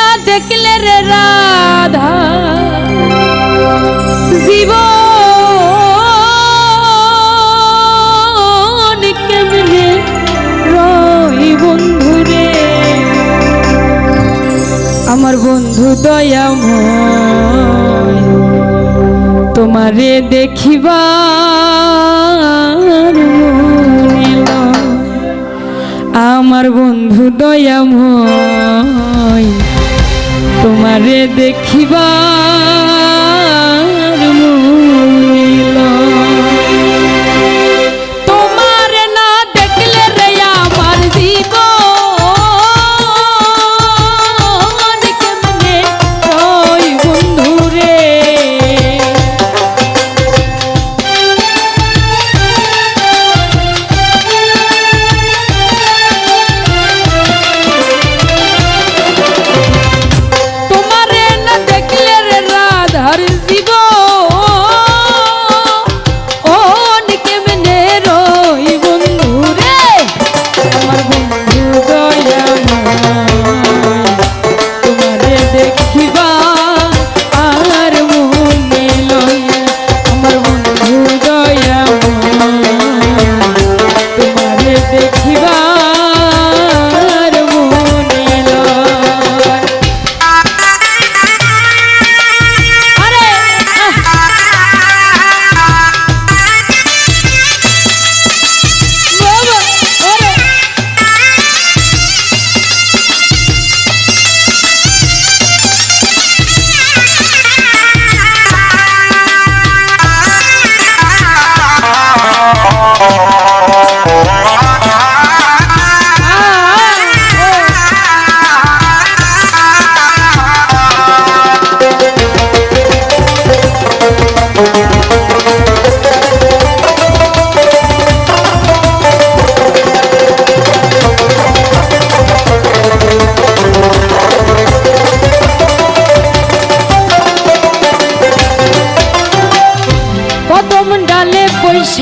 না দেখলে রে রাধা? জীব বন্ধু রে? আমার বন্ধু দয়াম তোমারে দেখিবা আমার বন্ধু দয়াময় দেখিবা দেখিবা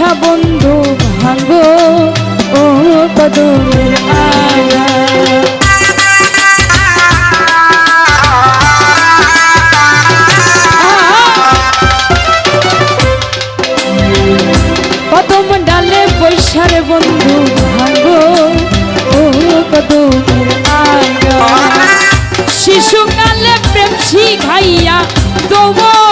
না বন্ধু ভাঙ্গো ও কদমের আয়া। কদম ডালে বৈশার বন্ধু ভাঙ্গো ও কদমের আয়া। শিশুকালে প্রেম শিখাইয়া তোমার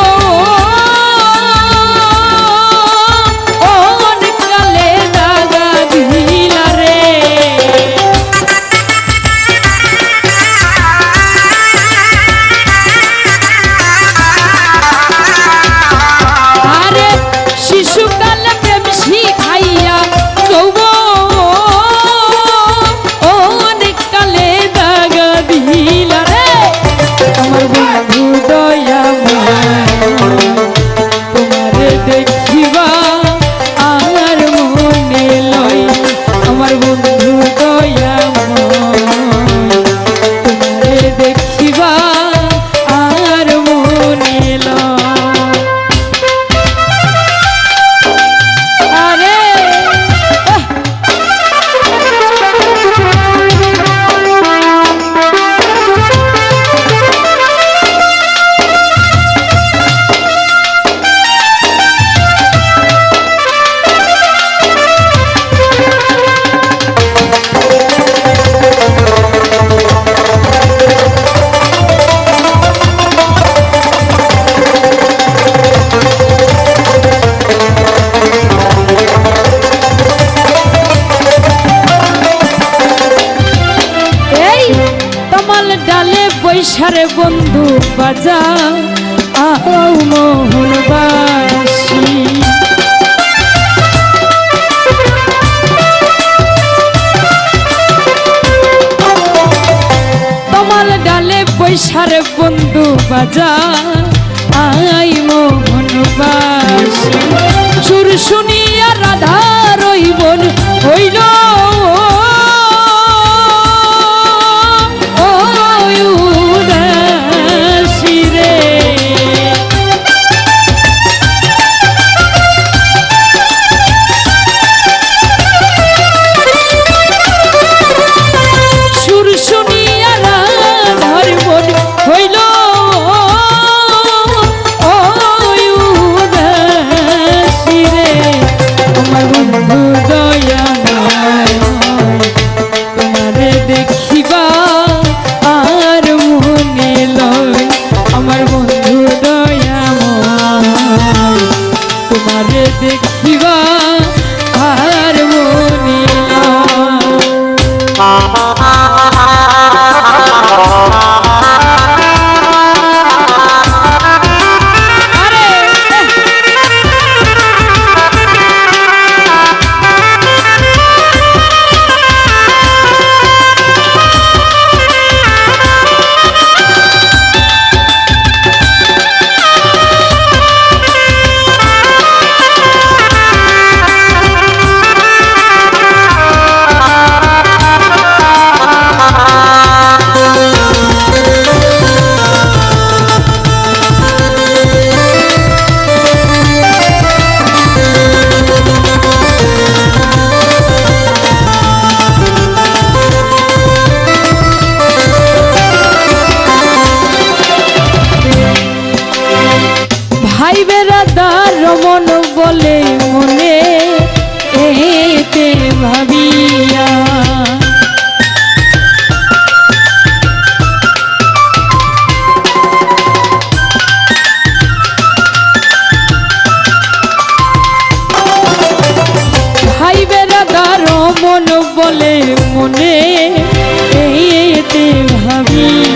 সারে বন্ধু বাজা আহ মোহন মোহনবাসী তোমার ডালে পয়সার বন্ধু বাজা রমন বলে মনে এতে ভাবিয়া। ভাই বেড়াদার মন বলে মনে এতে ভাবিয়া।